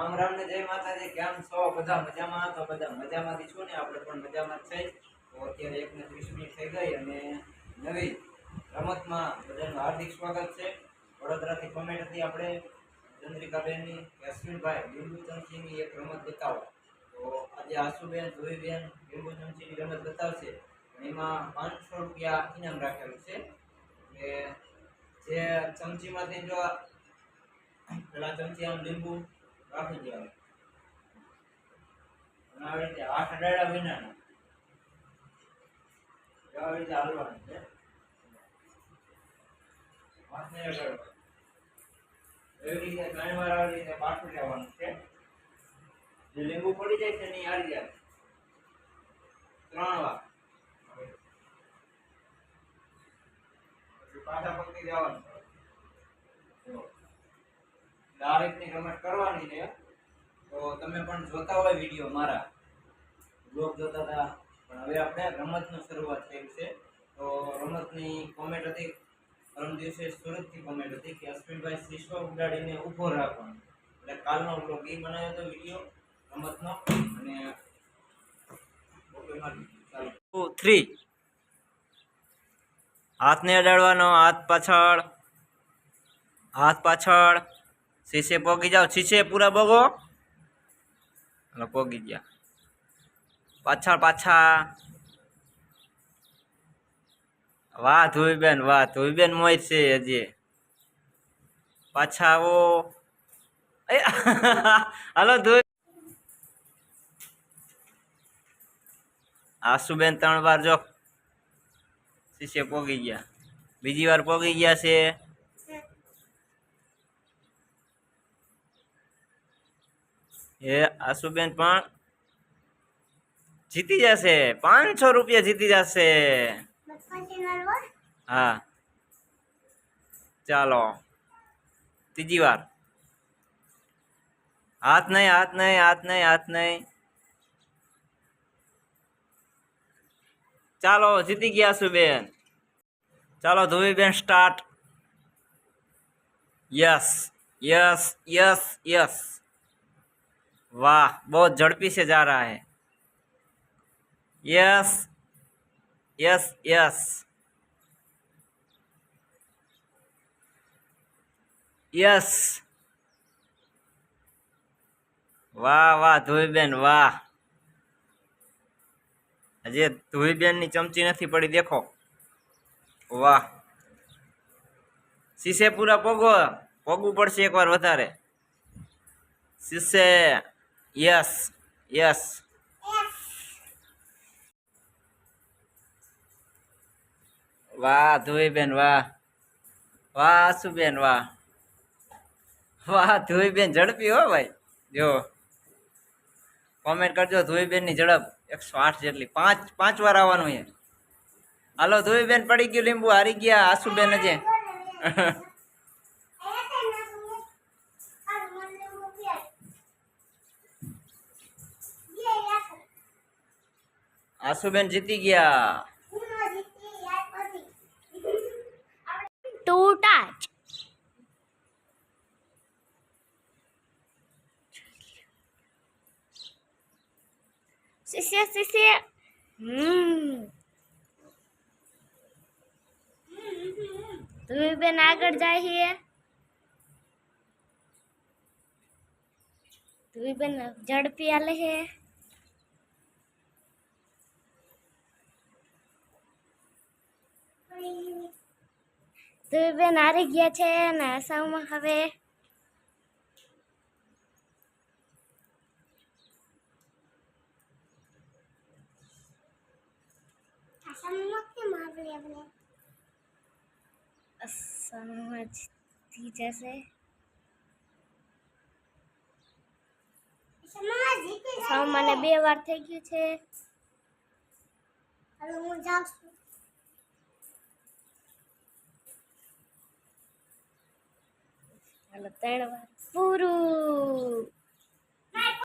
રામ રામ ને જય માતાજી, કેમ છો? બધા મજામાં? તો બધા મજામાંથી છું ને? આપણે પણ મજામાં છે. તો અત્યારે એક ને ત્રીસ મિનિટ થઈ ગઈ અને નવી રમતમાં બધાનું હાર્દિક સ્વાગત છે. વડોદરાથી કોમેન્ટ હતી આપણે, ચંદ્રિકાબેનની અશ્વિનભાઈ લીંબુ ચમચીની એક રમત બતાવો. તો આજે આશુબેન ધોઈબેન લીંબુ ચમચીની રમત બતાવશે. એમાં પાંચસો રૂપિયા ઇનામ રાખેલું છે. એટલે જે ચમચીમાંથી જો, પેલા ચમચી આમ લીંબુ રાખી દેવાનું. આવી રીતે આઠ અડાડા વિનાના હાલવાનું છે. હાથને અડાડવાનું. એવી રીતે ત્રણ વાર આવી રીતે પાછું લેવાનું છે. લીંબુ પડી જાય છે એની હારી ત્રણ વાર. પછી પકડી જવાનું આ રીતની રમત કરવાની છે. તો તમે પણ જોતા હોય વીડિયો મારા. બ્લોગ જોતા હતા. પણ હવે આપણે રમતનું શરૂઆત થઈ છે. તો રમતની કોમેન્ટ હતી. પરમ દિવસે સુરતથી કોમેન્ટ હતી કે અશ્વિનભાઈ શિશ્વ ઉડાડીને ઊભો રાખવાનો. એટલે કાલનો બ્લોગ એ બનાવ્યો હતો વીડિયો, રમતનો. અને ચાલો. થ્રી હાથને અડાડવાનો, હાથ પાછળ. હાથ પાછળ. શીશે પોગી જાઓ, શીશે પૂરા પોગો હાલો પોગી ગયા. પાછળ પાછા. વાહ ધોઈબેન વાહ ધોઈબેન મોય છે હજી. પાછા આવો. હાલો ધોઈ. આશુબેન ત્રણ વાર જો. શીશે પોગી ગયા. બીજી વાર પોગી ગયા છે. એ આશુબેન પણ જીતી જશે. પાંચસો રૂપિયા જીતી જશે. હા. ચાલો. ત્રીજી વાર. હાથ નહીં હાથ નહીં હાથ નહીં હાથ નહીં. ચાલો, જીતી ગયા છું ચાલો ધોવીબેન start yes yes yes yes वाह बहुत झड़पी से जा रहा है यस यस यस यस વાહ વાહ ધોઈબેન વાહ હજી ધોઈબેનની ચમચી નથી પડી દેખો વાહ શીશે પૂરા પોગો પોગવું પડશે એકવાર વધારે શીશે યસ યસ વાહ, ધોઈબેન, વાહ. વાહ, આશુબેન, વાહ. વાહ, ધોઈબેન ઝડપી હો ભાઈ. જો. કોમેન્ટ કરજો ધોઈબેનની ઝડપ. એકસો આઠ જેટલી. પાંચ પાંચ વાર આવવાનું છે. હાલો, ધોઈબેન પડી ગયું લીંબુ, હારી ગયા આશુબેન હજી. આશુબેન જીતી ગયા two touch. Sisi sisi. Hmm. તું બેન આગળ જાય છે તું બેન ઝડપી હાલે છે તું બેન હારી ગયા છે ને આસામમાં હવે. આસામમાં જીતી જશે મને બે વાર થઈ ગયું છે. હવે હું જાઉં છું હાલો ત્રણ વાર. પૂરું.